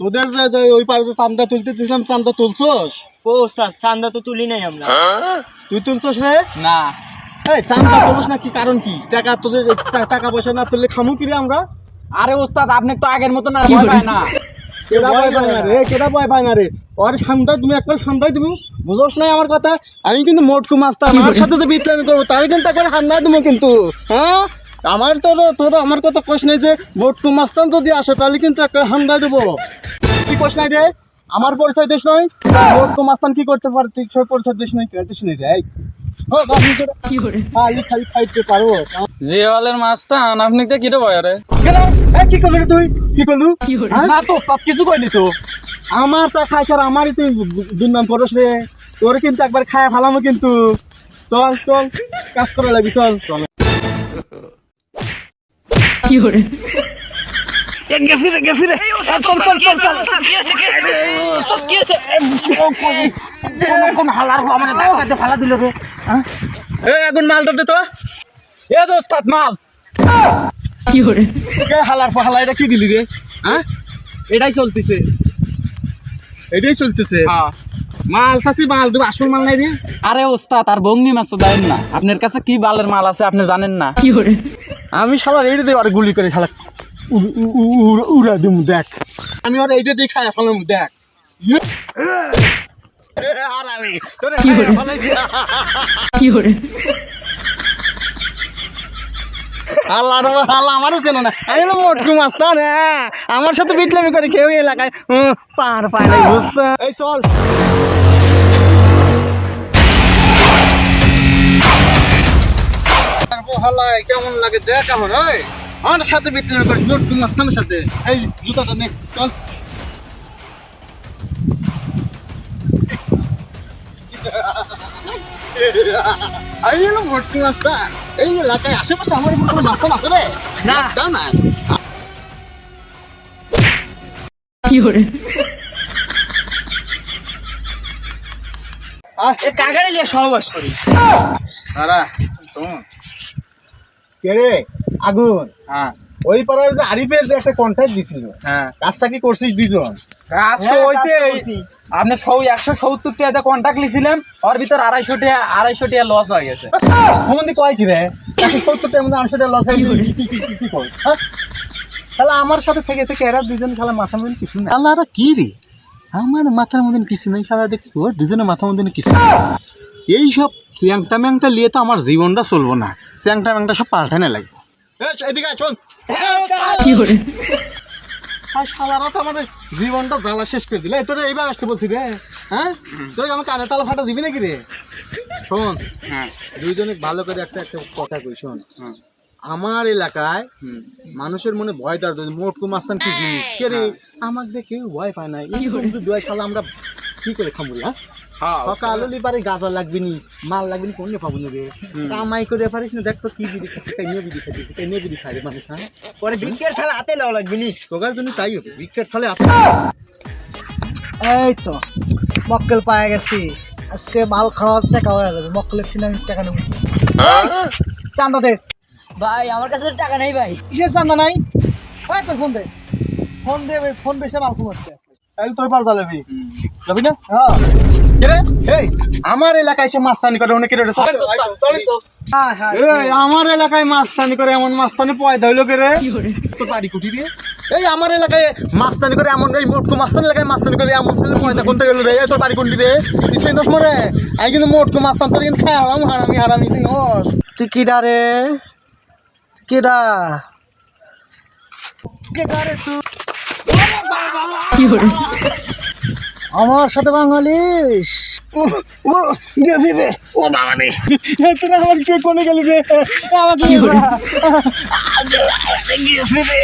তোদের যে ওই পারে চান্দা তুলতে দিয়েছিলাম চান্দা তুলছস? ও ওস্তাদ চান্দা তো তুলি নাই আমরা। তুই তুলছস রে? না। এই চান্দা তুলছ না কি কারণ কি? টাকা তোদের টাকা পয়সা না তুললে খামু কি রে আমরা? আরে ওস্তাদ আপনি তো আগের মতো না ভয় পায় না। কেডা ভয় পায় না রে? কেডা ভয় পায় না রে? ওর সামনে তুমি একবার তুমি। বুঝোস নাই আমার কথা? আমি কিন্তু মোটকু মাস্তার আমার সাথে তো বিপ্লবী করব তাই কিন্তু একবার হামলা দেবো কিন্তু হ্যাঁ? আমার তো তোর আমার কথা কোশ নেই যে মোটকু মাস্তান যদি আসে তাহলে কিন্তু একটা হামলা দেবো। কি কোশ নাই রে? আমার পরিচয় দেশ নয় মোটকু মাস্তান কি করতে পারে? তুই সব পরিচয় দেশ নয় কেটে শুনে রে? হ্যাঁ, জিওয়ালের মাস্তান আপনি তো ভয় কি করলি তুই? কি করলু? হ্যাঁ? না তো সব কিছু কইলি তো। আমার তা খাইছ আর আমারই তুই দুর্নাম করস রে। তোর কিন্তু একবার খায় ফেলামো কিন্তু। চল চল কাজ করা লাগি চল চল। এই আগুন মালটা দে তো এ দোস্তাদ মাল এ হালার ফালা এটা কি দিলি রে হ্যাঁ এটাই চলতেছে এটাই চলতেছে মাল মাল দেবো আসল মাল নাই রে আরে ওস্তাদ আর বঙ্গি মাছ তো দেন না। আপনার কাছে কি বালের মাল আছে আপনি জানেন না? আমি শালা এইটা দিয়ে আর গুলি করে শালা উ- উ- উ- উড়া- দিমু দেখ। আমি আর এইটা দিয়ে খাই ফেলাম দেখ। আর আমি। আল্লাহ আল্লাহ আমারও চেনো না। আমি হলো মোটকু মাস্তান হ্যাঁ আমার সাথে বিটলামি করে কেউ এলাকায় পার পায় নাই বুঝছ? এই চল। হালাই কেমন লাগে দেখ কেমন ওই আমার সাথে বিটলামি করিস মোটকু মাস্তানের সাথে। এই জুতাটা নে চল। আমি হলো মোটকু মাস্তান এই এলাকায় আশেপাশে আমার কোনো মাস্তান আছে রে? না। তা না আহ। কাকারে লিয়ে সহবাস করি। শোন। কে রে? আগুন। হ্যাঁ। ওই পাড়ার যে আরিফের যে একটা কন্ট্যাক্ট দিছিল হ্যাঁ। কাজটা কি করছিস দুজন কাজ তো হ্যাঁ, হইছে। আপনি সৌ একশো সত্তর টাকা কন্ট্যাক্ট লিছিলেন ওর ভিতর আড়াইশো টাকা আড়াইশো টাকা লস হয়ে গেছে। সম্বন্ধে কয় কি রে? একশো সত্তর টাকার মধ্যে আটশো টাকা লস হয়ে গেলে কি কি কি কি কর? হ্যাঁ? তাহলে আমার সাথে থেকে থেকে এরা দুজন শালা মাথার মধ্যে কিছু না আল্লাহ কি রে? আমার মাথার মধ্যে কিছু নেই শালা দেখছিস ওর দুজনের মাথার মধ্যে কিছু নেই। এই সব চ্যাংটা ম্যাংটা নিয়ে তো আমার জীবনটা চলবো না। চ্যাংটা ম্যাংটা সব পাল্টানে লাগবে। এদিকে আয়, শোন আর শালারা তো আমাদের জীবনটা জ্বালা শেষ করে দিলে। তোরা এইবার আসতে বলছি রে। হ্যাঁ? তোরা আমার কানে তালা ফাটা দিবি নাকি রে? শোন হ্যাঁ। দুইজনে ভালো করে একটা একটা কথা কই শোন। আমার এলাকায় মানুষের মনে ভয় দাঁড় মোটকু মাস্তান কি জিনিস? কে রে? আমাকে দেখে কেউ ভয় পায় না। এই শালা আমরা কি করে হ্যাঁ হ্যাঁ? সকাল হলে পারে গাজা লাগবে নি মাল লাগবে নি কোনে পাবো না রে। কামাই করে পারিস না দেখ তো কি বিড়ি খাচ্ছে কাইনিয়া বিড়ি খাইতেছি কাইনিয়া বিড়ি খাই রে মানুষ হ্যাঁ? পরে ভিক্ষের থালা হাতে লওয়া লাগবে নি সকাল জন্য তাই হবে বিকেট ফলে আপনি এই তো মক্কেল পায়ে গেছি। আজকে মাল খাওয়ার টাকা হয়ে যাবে মক্কেলের কিনে আমি টাকা নেব। চান্দা দে। ভাই আমার কাছে টাকা নেই ভাই। কিসের চান্দা নাই? এই তোর ফোন দে। ফোন দে ভাই, ফোন বেসে মাল খুব আজকে তাহলে তুই পার যাবি যাবি না? হ্যাঁ। এই আমার এলাকায় এসে মাস্তানি করে অনেকে রে? হ্যাঁ হ্যাঁ। আমার এলাকায় মাস্তানি করে এমন মাস্তানি পয়দা হইল কে রে? তো বাড়ি কুটি রে এই আমার এলাকায় মাস্তানি করে এমন এই মোটকু মাস্তানি এলাকায় মাস্তানি করে এমন ছেলে পয়দা কোনটা গেল রে। এই তোর বাড়ি কোনটি রে তুই চিনস মরে? আমি কিন্তু মোটকু মাস্তান তোর কিন্তু খাই আলাম হারামি হারামি চিনস। তুই কিডা রে? কিডা কিডা রে তুই? আমার সাথে বাঙালি গেছি রে। ও বাবা রে আমার কে কোনে গেলি রে। আমাকে গেছি রে।